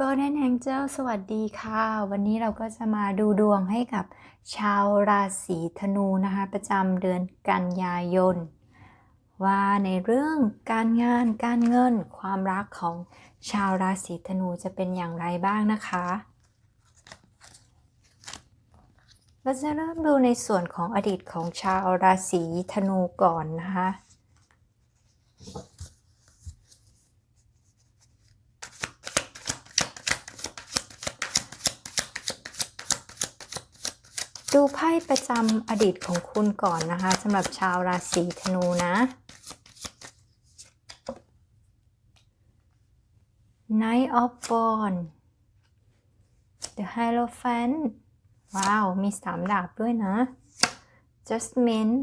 ก็แนนแองเจิลสวัสดีค่ะ วันนี้เราก็จะมาดูดวงให้กับชาวราศีธนูนะคะ ประจำเดือนกันยายน ว่าในเรื่องการงานการเงินความรักของชาวราศีธนูจะเป็นอย่างไรบ้างนะคะ เราจะเริ่มดูในส่วนของอดีตของชาวราศีธนูก่อนนะคะ ดูไพ่ประจำอดีตของคุณก่อนนะคะสำหรับชาวราศีธนูนะ Knight of Wands The Hierophant ว้าว มีสามดาบด้วยนะ Judgment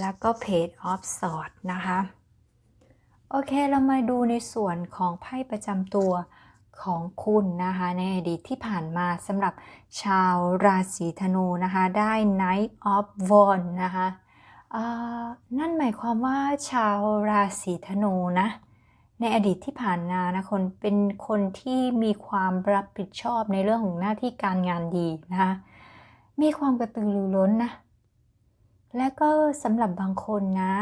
แล้วก็ Page of Swords นะคะ โอเคเรามาดูในส่วนของไพ่ประจำตัว ของคุณนะคะในอดีตที่ผ่านมาสำหรับชาวราศีธนูนะคะได้ Knight of Wands นะคะนั่นหมายความว่าชาวราศีธนูนะในอดีตที่ผ่านมานะคนเป็นคนที่มีความรับผิดชอบในเรื่องของหน้าที่การงานดีนะคะมีความกระตือรือร้นนะและก็สำหรับบางคนนะ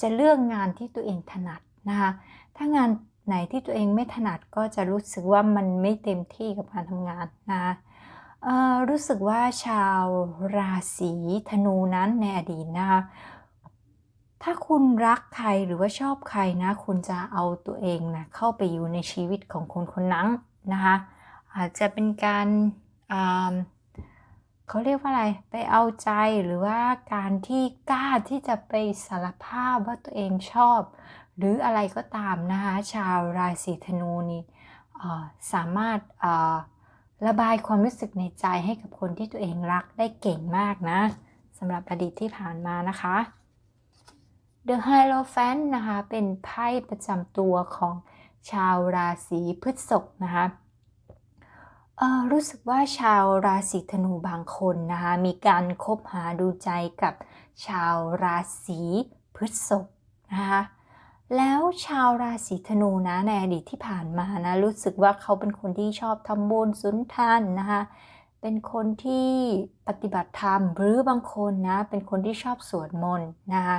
จะเลือกงานที่ตัวเองถนัดนะคะถ้างาน ไหนที่ตัวเองไม่ถนัดก็จะรู้สึกว่ามันไม่เต็มที่กับการทำงานนะคะรู้สึกว่าชาวราศีธนูนั้นในอดีตนะคะถ้าคุณรักใครหรือว่าชอบใครนะ คุณจะเอาตัวเองนะเข้าไปอยู่ในชีวิตของคนคนนั้นนะคะอาจจะเป็นการอ่าเขาเรียกว่าอะไรไปเอาใจหรือว่าการที่กล้าที่จะไปสารภาพว่าตัวเองชอบ หรืออะไรก็ตามนะคะชาวราศีธนูนี่สามารถระบายความรู้สึกในใจให้กับคนที่ตัวเองรักได้เก่งมากนะสำหรับอดีตที่ผ่านมานะคะ The Hierophant นะคะเป็นไพ่ประจำตัวของชาวราศีพฤษภนะคะรู้สึกว่าชาวราศีธนูบางคนนะคะมีการคบหาดูใจกับชาวราศีพฤษภนะคะ แล้วชาวราศีธนูนะในอดีตที่ผ่านมานะรู้สึกว่าเขาเป็นคนที่ชอบทำบุญสุนทานนะคะเป็นคนที่ปฏิบัติธรรมหรือบางคนนะ เป็นคนที่ชอบสวดมนต์นะคะ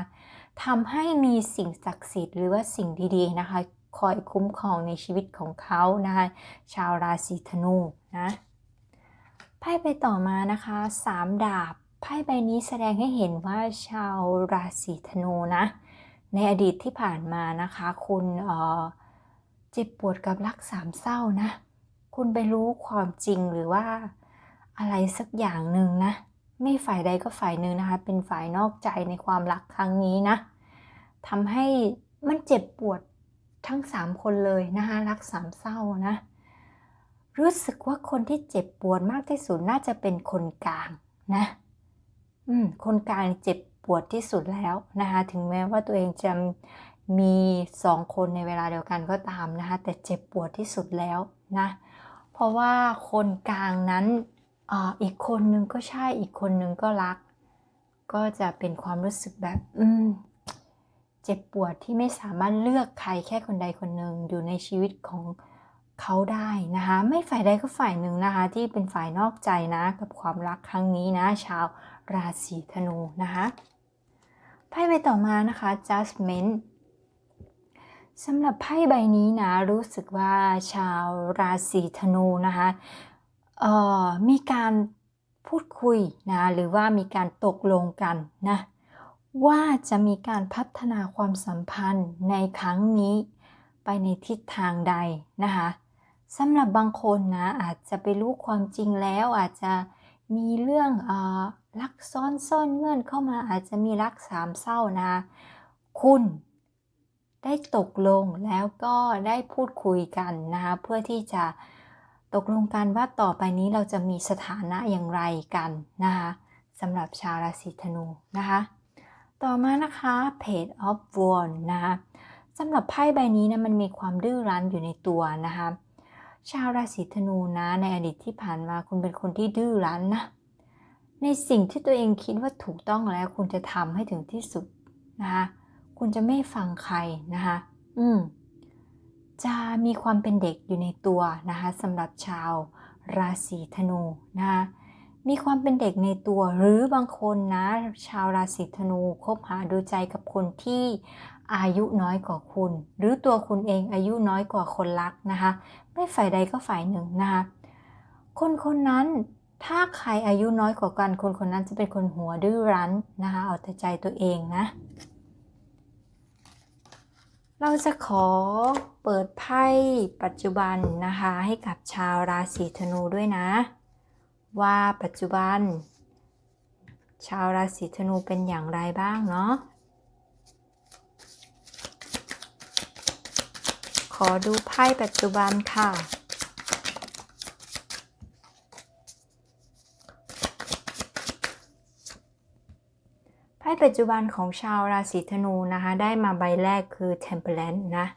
ทำให้มีสิ่งศักดิ์สิทธิ์หรือว่าสิ่งดีๆนะคะ คอยคุ้มครองในชีวิตของเขานะคะชาวราศีธนูนะไพ่ใบต่อมานะคะสามดาบไพ่ใบนี้แสดงให้เห็นว่าชาวราศีธนูนะ ในอดีตที่ผ่านมานะคะ คุณเจ็บปวดกับรักสามเศร้านะ คุณไปรู้ความจริงหรือว่าอะไรสักอย่างหนึ่งนะ ไม่ฝ่ายใดก็ฝ่ายหนึ่งนะคะ เป็นฝ่ายนอกใจในความรักครั้งนี้นะทำให้มันเจ็บปวดทั้งสามคนเลยนะคะรักสามเศร้านะ รู้สึกว่าคนที่เจ็บปวดมากที่สุดน่าจะเป็นคนกลางนะ อืม คนกลางเจ็บ ปวดที่สุดแล้วนะคะถึงแม้ว่าตัวเองจะมีสองคนในเวลาเดียวกันก็ตามนะคะแต่เจ็บปวดที่สุดแล้วนะเพราะว่าคนกลางนั้นออีกคนนึงก็ใช่อีกคนนึงก็รัก ก็จะเป็นความรู้สึกแบบอืมเจ็บปวดที่ไม่สามารถเลือกใครแค่คนใดคนหนึ่งอยู่ในชีวิตของเขาได้นะคะไม่ฝ่ายใดก็ฝ่ายหนึ่งนะคะที่เป็นฝ่ายนอกใจนะกับความรักครั้งนี้นะชาว ราศีธนูนะคะไพ่ใบต่อมานะคะ Judgment สำหรับไพ่ใบนี้นะรู้สึกว่าชาวราศีธนูนะคะมีการพูดคุยนะหรือว่ามีการตกลงกันนะว่าจะมีการพัฒนาความสัมพันธ์ในครั้งนี้ไปในทิศทางใดนะคะสำหรับบางคนนะอาจจะไปรู้ความจริงแล้วอาจจะมีเรื่องอ รักซ้อนซ่อนเงื่อนเข้ามาอาจจะมีรักสามเศร้านะ คุณได้ตกลงแล้วก็ได้พูดคุยกันนะคะเพื่อที่จะตกลงกันว่าต่อไปนี้เราจะมีสถานะอย่างไรกันนะคะสำหรับชาวราศีธนูนะคะ ต่อมานะคะ Page of w a n d นะคะสำหรับไพ่ใบนี้นะมันมีความดื้อรั้นอยู่ในตัวนะคะ ชาวราศีธนูนะในอดีตที่ผ่านมาคุณเป็นคนที่ดื้อรั้นนะ ในสิ่งที่ตัวเองคิดว่าถูกต้องแล้ว คุณจะทำให้ถึงที่สุดนะคะคุณจะไม่ฟังใครนะคะอืมจะมีความเป็นเด็กอยู่ในตัวนะคะสำหรับชาวราศีธนูนะคะมีความเป็นเด็กในตัวหรือบางคนนะชาวราศีธนูคบหาดูใจกับคนที่อายุน้อยกว่าคุณ หรือตัวคุณเองอายุน้อยกว่าคนรักนะคะไม่ฝ่ายใดก็ฝ่ายหนึ่งนะคะคนคนนั้น ถ้าใครอายุน้อยกว่ากันคนคนนั้นจะเป็นคนหัวดื้อรั้นนะคะเอาแต่ใจตัวเองนะ เราจะขอเปิดไพ่ปัจจุบันนะคะ ให้กับชาวราศีธนูด้วยนะ ว่าปัจจุบัน ชาวราศีธนูเป็นอย่างไรบ้างเนาะขอดูไพ่ปัจจุบันค่ะ ปัจจุบันของชาวราศีธนูนะคะ ได้มาใบแรกคือ Temperance นะ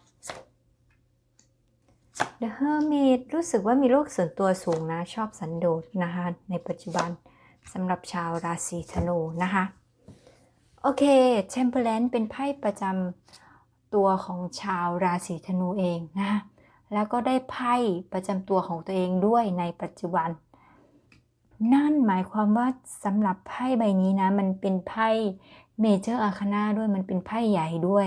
The Hermit รู้สึกว่ามีโลกส่วนตัวสูงนะ ชอบสันโดษนะคะ ในปัจจุบันสำหรับชาวราศีธนูนะคะ โอเค Temperance เป็นไพ่ประจำตัวของชาวราศีธนูเองนะ แล้วก็ได้ไพ่ประจำตัวของตัวเองด้วยในปัจจุบัน นั่นหมายความว่าสำหรับไพ่ใบนี้นะ มันเป็นไพ่เมเจอร์อาคานาด้วยมันเป็นไพ่ใหญ่ด้วย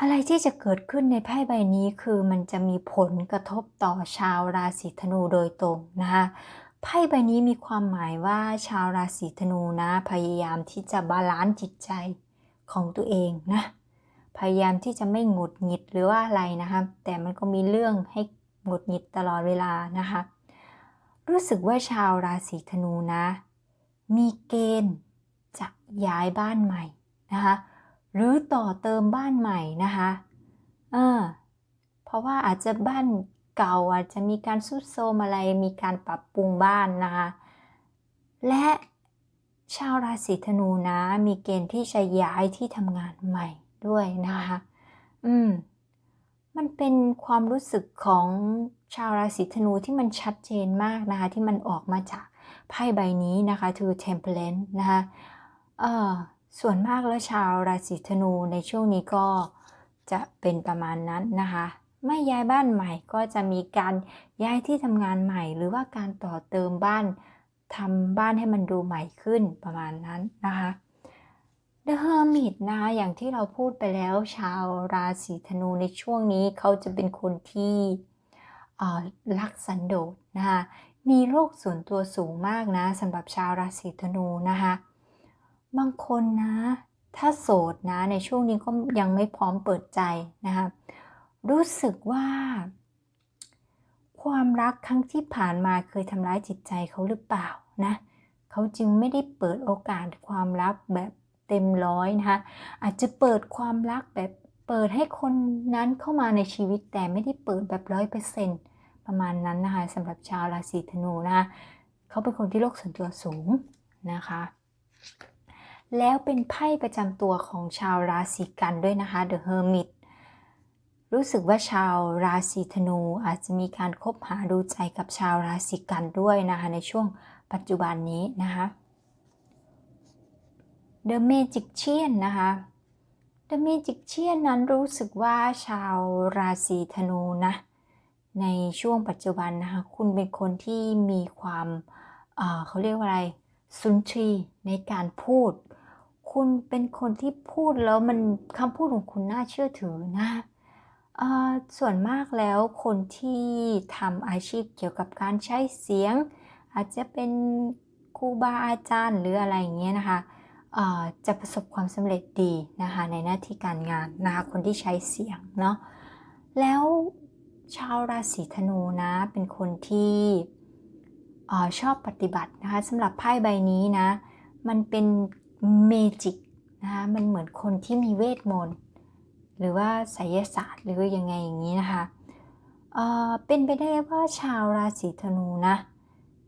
อะไรที่จะเกิดขึ้นในไพ่ใบนี้คือมันจะมีผลกระทบต่อชาวราศีธนูโดยตรงนะคะไพ่ใบนี้มีความหมายว่าชาวราศีธนูนะ พยายามที่จะบาลานซ์จิตใจของตัวเองนะ พยายามที่จะไม่หงุดหงิดหรือว่าอะไรนะคะแต่มันก็มีเรื่องให้หงุดหงิดตลอดเวลานะคะ รู้สึกว่าชาวราศีธนูนะ มีเกณฑ์จะย้ายบ้านใหม่นะคะหรือต่อเติมบ้านใหม่นะคะเออเพราะว่าอาจจะบ้านเก่าอาจจะมีการซุดโทรมอะไรมีการปรับปรุงบ้านนะคะและชาวราศีธนูนะ มีเกณฑ์ที่จะย้ายที่ทำงานใหม่ด้วยนะคะ อืม มันเป็นความรู้สึกของ ชาวราศีธนูที่มันชัดเจนมากนะคะ ที่มันออกมาจากไพ่ใบนี้นะคะคือ Temperance นะคะเออส่วนมากแล้วชาวราศีธนูในช่วงนี้ก็จะเป็นประมาณนั้นนะคะไม่ย้ายบ้านใหม่ก็จะมีการย้ายที่ทำงานใหม่ หรือว่าการต่อเติมบ้านทำบ้านให้มันดูใหม่ขึ้นประมาณนั้นนะคะ The Hermit นะคะอย่างที่เราพูดไปแล้วชาวราศีธนูในช่วงนี้เขาจะเป็นคนที่ รักสันโดษนะคะมีโลกส่วนตัวสูงมากนะสำหรับชาวราศีธนูนะคะบางคนนะ ถ้าโสดนะในช่วงนี้ก็ยังไม่พร้อมเปิดใจนะคะรู้สึกว่า ความรักครั้งที่ผ่านมาเคยทำร้ายจิตใจเขาหรือเปล่านะเขาจึงไม่ได้เปิดโอกาสความรักแบบเต็มร้อยนะคะอาจจะเปิดความรักแบบเปิดให้คนนั้นเข้ามาในชีวิตแต่ไม่ได้เปิดแบบร้อยเปอร์เซ็นต์ ประมาณนั้นนะคะสำหรับชาวราศีธนูนะคะเขาเป็นคนที่โลกส่วนตัวสูงนะคะ แล้วเป็นไพ่ประจำตัวของชาวราศีกันด้วยนะคะ The Hermit รู้สึกว่าชาวราศีธนูอาจจะมีการคบหาดูใจกับชาวราศีกันด้วยนะคะในช่วงปัจจุบันนี้นะคะ The Magician นะคะ The Magician นั้นรู้สึกว่าชาวราศีธนูนะ ในช่วงปัจจุบันนะคะคุณเป็นคนที่มีความเเขาเรียกว่าอะไรสุนทรีในการพูด คุณเป็นคนที่พูดแล้วมันคำพูดของคุณน่าเชื่อถือนะส่วนมากแล้วคนที่ทำอาชีพเกี่ยวกับการใช้เสียง อาจจะเป็นครูบาอาจารย์หรืออะไรอย่างเงี้ยนะคะจะประสบความสำเร็จดีนะคะในหน้าที่การงานนะคะคนที่ใช้เสียงเนาะแล้ว ชาวราศีธนูนะเป็นคนที่อชอบปฏิบัตินะคะสำหรับไพ่ใบนี้นะมันเป็นเมจิกนะคะมันเหมือนคนที่มีเวทมนต์หรือว่าไสยศาสตร์หรือยังไงอย่างนี้นะคะเเป็นไปได้ว่าชาวราศีธนูนะ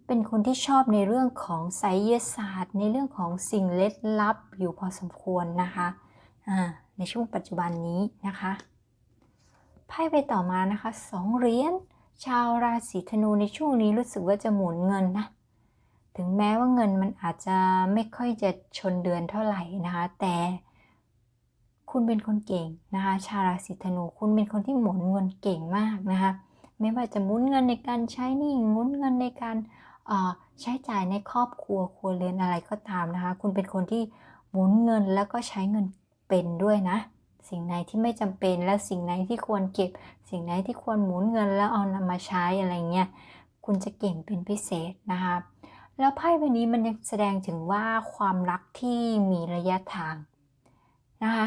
เป็นคนที่ชอบในเรื่องของไสยศาสตร์ ในเรื่องของสิ่งเล็ดลับอยู่พอสมควรนะคะในช่วงปัจจุบันนี้นะคะ ไพ่ไปต่อมานะคะสองเหรียญชาวราศีธนูในช่วงนี้รู้สึกว่าจะหมุนเงินนะ ถึงแม้ว่าเงินมันอาจจะไม่ค่อยจะชนเดือนเท่าไหร่นะคะ แต่คุณเป็นคนเก่งนะคะ ชาวราศีธนูคุณเป็นคนที่หมุนเงินเก่งมากนะคะ ไม่ว่าจะหมุนเงินในการใช้หนี้หมุนเงินในการใช้จ่ายในครอบครัวครัวเรือนอะไรก็ตามนะคะ คุณเป็นคนที่หมุนเงินแล้วก็ใช้เงินเป็นด้วยนะ สิ่งไหนที่ไม่จำเป็นและสิ่งไหนที่ควรเก็บ สิ่งไหนที่ควรหมุนเงินแล้วเอานำมาใช้อะไรเงี้ยคุณจะเก่งเป็นพิเศษนะคะแล้วไพ่ใบนี้มันยังแสดงถึงว่าความรักที่มีระยะทางนะคะ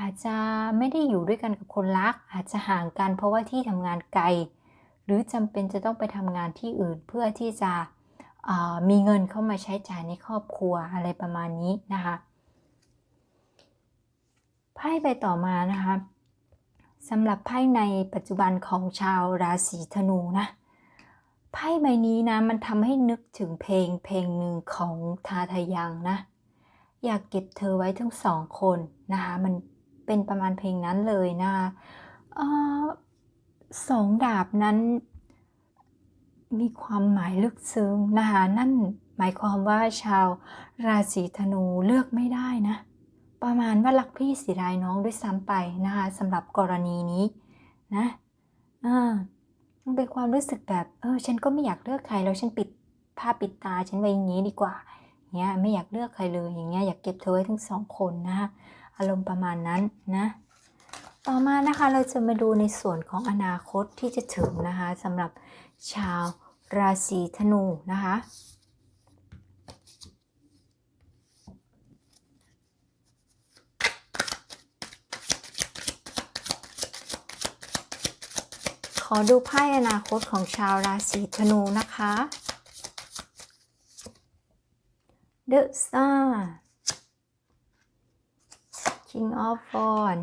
อาจจะไม่ได้อยู่ด้วยกันกับคนรัก อาจจะห่างกันเพราะว่าที่ทำงานไกล หรือจำเป็นจะต้องไปทำงานที่อื่นเพื่อที่จะมีเงินเข้ามาใช้จ่ายในครอบครัวอะไรประมาณนี้นะคะ ไพ่ใบต่อมานะคะสำหรับไพ่ในปัจจุบันของชาวราศีธนูนะไพ่ใบนี้นะมันทำให้นึกถึงเพลงเพลงหนึ่งของทาทายังนะ อยากเก็บเธอไว้ทั้งสองคนนะคะมันเป็นประมาณเพลงนั้นเลยนะคะเอ่อสองดาบนั้น มีความหมายลึกซึ้งนะคะนั่นหมายความว่าชาวราศีธนูเลือกไม่ได้นะ ประมาณว่ารักพี่เสียดายน้องด้วยซ้ำไปนะคะสำหรับกรณีนี้นะเอ่ามันเป็นความรู้สึกแบบเออฉันก็ไม่อยากเลือกใครแล้วฉันปิดผ้าปิดตาฉันไว้อย่างนี้ดีกว่าเงี้ยไม่อยากเลือกใครเลยอย่างเงี้ยอยากเก็บเธอไว้ทั้งสองคนนะคะอารมณ์ประมาณนั้นนะต่อมานะคะเราจะมาดูในส่วนของอนาคตที่จะถึงนะคะสำหรับชาวราศีธนูนะคะ อดูไพ่อนาคตของชาวราศีธนูนะคะ The Star King of w a n d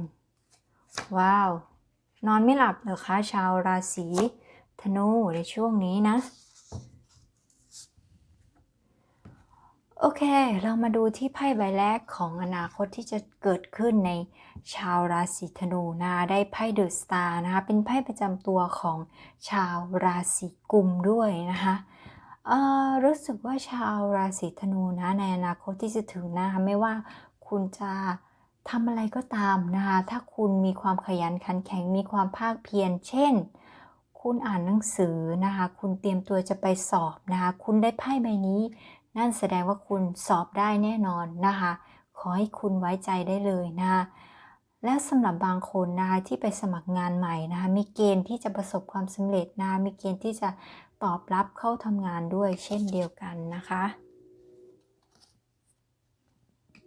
ว้าว นอนไม่หลับเหรอคะ ชาวราศีธนูในช่วงนี้นะ โอเค เรามาดูที่ไพ่ใบแรกของอนาคตที่จะเกิดขึ้นในชาวราศีธนูนะได้ไพ่เดอะสตาร์นะคะ เป็นไพ่ประจำตัวของชาวราศีกุมด้วยนะคะเอ่อรู้สึกว่าชาวราศีธนูนะในอนาคตที่จะถึงนะคะไม่ว่าคุณจะทำอะไรก็ตามนะคะถ้าคุณมีความขยันขันแข็งมีความภาคเพียรเช่น คุณอ่านหนังสือนะคะ คุณเตรียมตัวจะไปสอบนะคะ คุณได้ไพ่ใบนี้ นั่นแสดงว่าคุณสอบได้แน่นอนนะคะ ขอให้คุณไว้ใจได้เลยนะคะและสำหรับบางคนนะคะที่ไปสมัครงานใหม่นะคะมีเกณฑ์ที่จะประสบความสำเร็จนะคะมีเกณฑ์ที่จะตอบรับเข้าทำงานด้วยเช่นเดียวกันนะคะ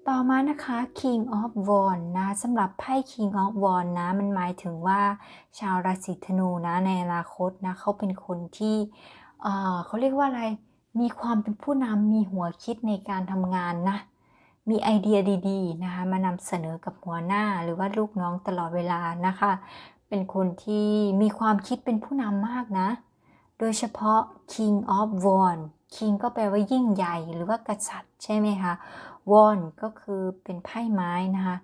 ต่อมานะคะ King of Wands นะสำหรับไพ่ King of Wands นะมันหมายถึงว่าชาวราศีธนูนะในอนาคตนะเขาเป็นคนที่เเขาเรียกว่าอะไร มีความเป็นผู้นำมีหัวคิดในการทำงานนะ มีไอเดียดีๆนะคะมานำเสนอกับหัวหน้าหรือว่าลูกน้องตลอดเวลานะคะ เป็นคนที่มีความคิดเป็นผู้นำมากนะ โดยเฉพาะ King of w a n d King ก็แปลว่ายิ่งใหญ่หรือว่ากษัตริย์ใช่ไหมคะ Wand ก็คือเป็นไพ่ไม้นะคะ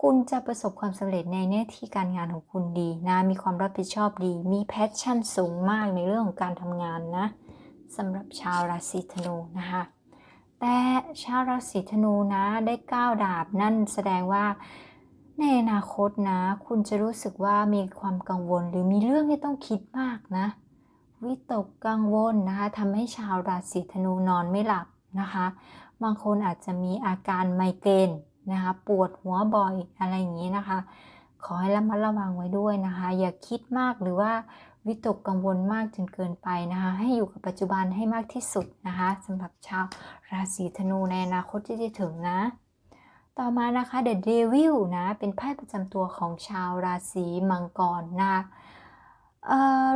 คุณจะประสบความสำเร็จในหน้าที่การงานของคุณดีนะ มีความรับผิดชอบดี มีแพชชั่นสูงมากในเรื่องของการทำงานนะ สำหรับชาวราศีธนูนะคะแต่ชาวราศีธนูนะได้ก้าวดาบนั่นแสดงว่าในอนาคตนะ คุณจะรู้สึกว่ามีความกังวล หรือมีเรื่องที่ต้องคิดมากนะวิตกกังวลนะคะทำให้ชาวราศีธนูนอนไม่หลับนะคะ บางคนอาจจะมีอาการไมเกรนนะคะ ปวดหัวบ่อยอะไรอย่างนี้นะคะ ขอให้ระมัดระวังไว้ด้วยนะคะ อย่าคิดมากหรือว่า วิตกกังวลมากจนเกินไปนะคะ ให้อยู่กับปัจจุบันให้มากที่สุดนะคะสำหรับชาวราศีธนูในอนาคตที่จะถึงนะ ต่อมานะคะ The Devil นะ เป็นไพ่ประจำตัวของชาวราศีมังกรนะคะ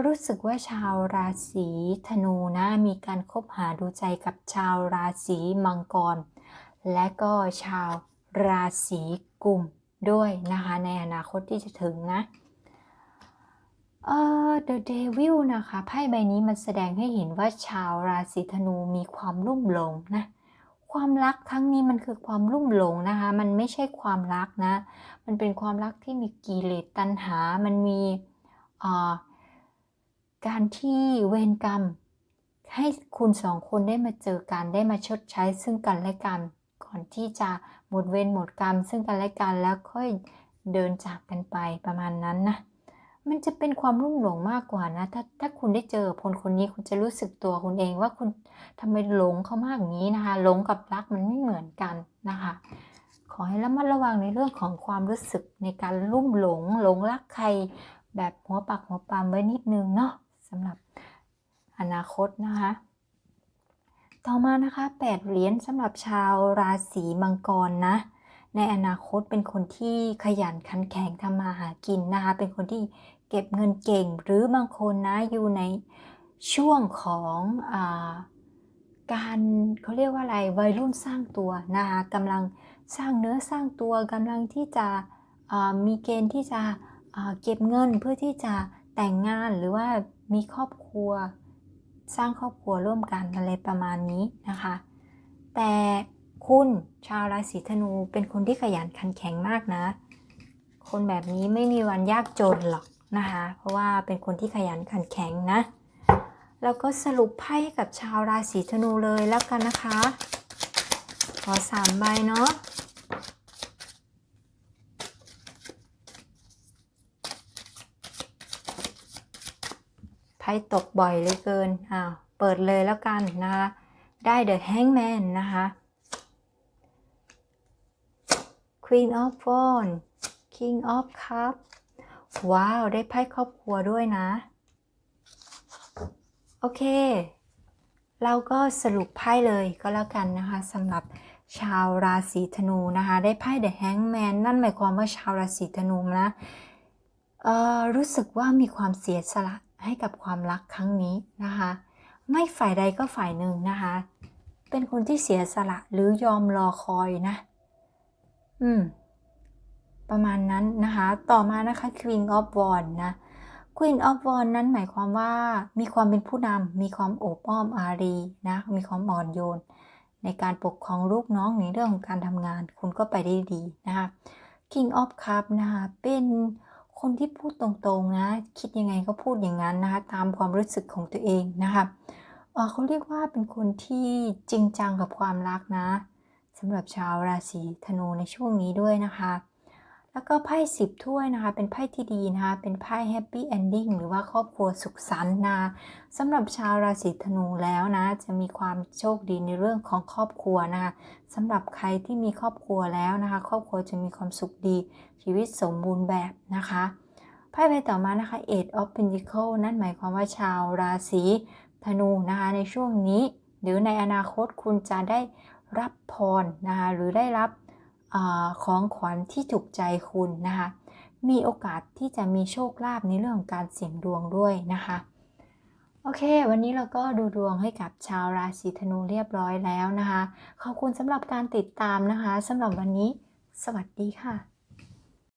รู้สึกว่าชาวราศีธนูนะ มีการคบหาดูใจกับชาวราศีมังกร และก็ชาวราศีกุมด้วยนะคะ ในอนาคตที่จะถึงนะ เอ่อ The Devil นะคะ ไพ่ใบนี้มันแสดงให้เห็นว่าชาวราศีธนูมีความลุ่มหลงนะ ความรักครั้งนี้มันคือความลุ่มหลงนะคะ มันไม่ใช่ความรักนะ มันเป็นความรักที่มีกิเลสตัณหา มันมีการที่เวรกรรม ให้คุณสองคนได้มาเจอกัน ได้มาชดใช้ซึ่งกันและกัน ก่อนที่จะหมดเวรหมดกรรม ซึ่งกันและกันแล้วค่อยเดินจากกันไปประมาณนั้นนะ มันจะเป็นความรุ่มหลงมากกว่านะ ถ้าถ้าคุณได้เจอคนคนนี้คุณจะรู้สึกตัวคุณเองว่าคุณทำไมหลงเขามากอย่างนี้นะคะหลงกับรักมันไม่เหมือนกันนะคะ ขอให้ระมัดระวังในเรื่องของความรู้สึกในการลุ่มหลงหลงรักใคร แบบหัวปักหัวปามไว้นิดนึงเนาะสำหรับอนาคตนะคะ ต่อมานะคะแปดเหรียญสำหรับชาวราศีมังกรนะในอนาคตเป็นคนที่ขยันขันแข็งทำมาหากินนะคะ เป็นคนที่ เก็บเงินเก่ง หรือบางคนนะอยู่ในช่วงของอการเขาเรียกว่าอะไรวัยรุ่นสร้างตัวนะคะกำลังสร้างเนื้อสร้างตัวกำลังที่จะมีเกณฑ์ที่จะเก็บเงินเพื่อที่จะแต่งงานหรือว่ามีครอบครัว สร้างครอบครัวร่วมกันอะไรประมาณนี้นะคะ แต่คุณชาวราศีธนูเป็นคนที่ขยันขันแข็งมากนะ คนแบบนี้ไม่มีวันยากจนหรอก นะคะ เพราะว่าเป็นคนที่ขยันขันแข็งนะ แล้วก็สรุปไพ่กับชาวราศีธนูเลยแล้วกันนะคะ ขอสามใบเนาะไพ่ตกบ่อยเลยเกิน อ้าว เปิดเลยแล้วกันนะคะ ได้ The Hangman นะคะ Queen of Wands King of Cup ว้าว ได้ไพ่ครอบครัวด้วยนะ โอเค เราก็สรุปไพ่เลยก็แล้วกันนะคะสำหรับชาวราศีธนูนะคะ ได้ไพ่ The Hangman นั่นหมายความว่าชาวราศีธนูนะเอ่อรู้สึกว่ามีความเสียสละให้กับความรักครั้งนี้นะคะ ไม่ฝ่ายใดก็ฝ่ายหนึ่งนะคะ เป็นคนที่เสียสละหรือยอมรอคอยนะ อืม ประมาณนั้นนะคะ ต่อมานะคะ Queen of Wands นะ Queen of Wands นั้นหมายความว่ามีความเป็นผู้นำมีความโอบอ้อมอารีนะ มีความอ่อนโยน ในการปกครองลูกน้องในเรื่องของการทำงาน คุณก็ไปได้ดีนะคะ King of Cup นะคะเป็นคนที่พูดตรงๆนะ คิดยังไงก็พูดอย่างนั้นนะคะ ตามความรู้สึกของตัวเองนะคะเออเขาเรียกว่าเป็นคนที่จริงจังกับความรักนะสำหรับชาวราศีธนูในช่วงนี้ด้วยนะคะ แล้วก็ไพ่สิบถ้วยนะคะ เป็นไพ่ที่ดีนะคะ เป็นไพ่แฮปปี้เอนดิ้งหรือว่าครอบครัวสุขสันต์นะสำหรับชาวราศีธนูแล้วนะ จะมีความโชคดีในเรื่องของครอบครัวนะคะสำหรับใครที่มีครอบครัวแล้วนะคะ ครอบครัวจะมีความสุขดี ชีวิตสมบูรณ์แบบนะคะไพ่ใบต่อมานะคะ Eight of Pentacles นั่นหมายความว่าชาวราศีธนูนะคะ ในช่วงนี้ หรือในอนาคตคุณจะได้รับพรนะคะ หรือได้รับ ของขวัญที่ถูกใจคุณนะคะ มีโอกาสที่จะมีโชคลาภในเรื่องของการเสี่ยงดวงด้วยนะคะ โอเค วันนี้เราก็ดูดวงให้กับชาวราศีธนูเรียบร้อยแล้วนะคะ ขอบคุณสำหรับการติดตามนะคะสำหรับวันนี้ สวัสดีค่ะ